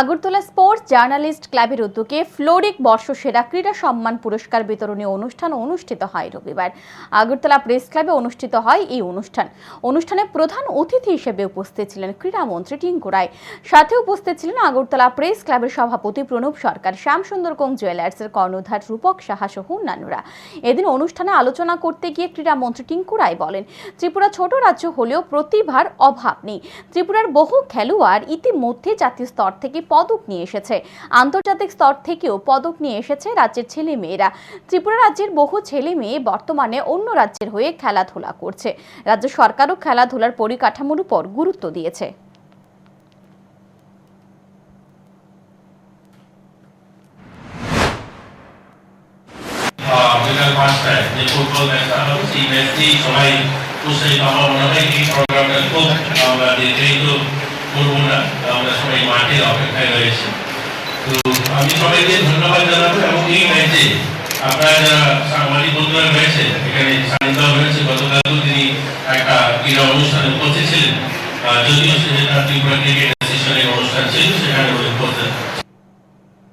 Agartala sports journalist ক্লাবের উদ্যোগে fluoric বর্ষসেরা ক্রীড়া সম্মান পুরস্কার বিতরণী অনুষ্ঠান অনুষ্ঠিত হয় রবিবার। আগরতলা প্রেস ক্লাবে অনুষ্ঠিত হয় এই অনুষ্ঠান। অনুষ্ঠানে প্রধান অতিথি হিসেবে উপস্থিত ছিলেন ক্রীড়ামন্ত্রী টিঙ্কু রায়। সাথে উপস্থিত ছিলেন আগরতলা প্রেস ক্লাবের সভাপতি প্রণব সরকার শ্যামসুন্দর কোং জুয়েলার্সের কর্ণধার রূপক সাহা সহ অন্যান্যরা। এদিন অনুষ্ঠানে আলোচনা করতে গিয়ে ক্রীড়ামন্ত্রী টিঙ্কু রায় বলেন, ত্রিপুরা ছোট রাজ্য হলেও প্রতিভার অভাব নেই। ত্রিপুরার বহু খেলোয়াড় ইতিমধ্যে জাতীয় স্তর থেকে পদক নিয়ে এসেছে। আন্তর্জাতিক স্তর থেকেও পদক নিয়ে এসেছে রাজ্যের ছেলে মেয়েরা ত্রিপুরা রাজ্যের বহু ছেলে মেয়ে বর্তমানে অন্য রাজ্যের হয়ে খেলাধুলা করছে। রাজ্য সরকারও খেলাধুলার পরিকাঠামোর উপর গুরুত্ব দিয়েছে। সেই সবাই মনে হয়, এই প্রোগ্রামটা খুব আমরা করব না আমরা সবাই মাঠের অপেক্ষায় রয়েছি। তো আমি সবাইকে ধন্যবাদ জানাব এবং এই ম্যাচে আপনারা যারা সাংবাদিক বন্ধুরা রয়েছে এখানে সানিদা রয়েছে, গতকালও তিনি একটা ক্রীড়া অনুষ্ঠানে উপস্থিত ছিলেন। যদিও সেটা ত্রিপুরা ক্রিকেট অ্যাসোসিয়েশনের অনুষ্ঠান ছিল, সেখানে উপস্থিত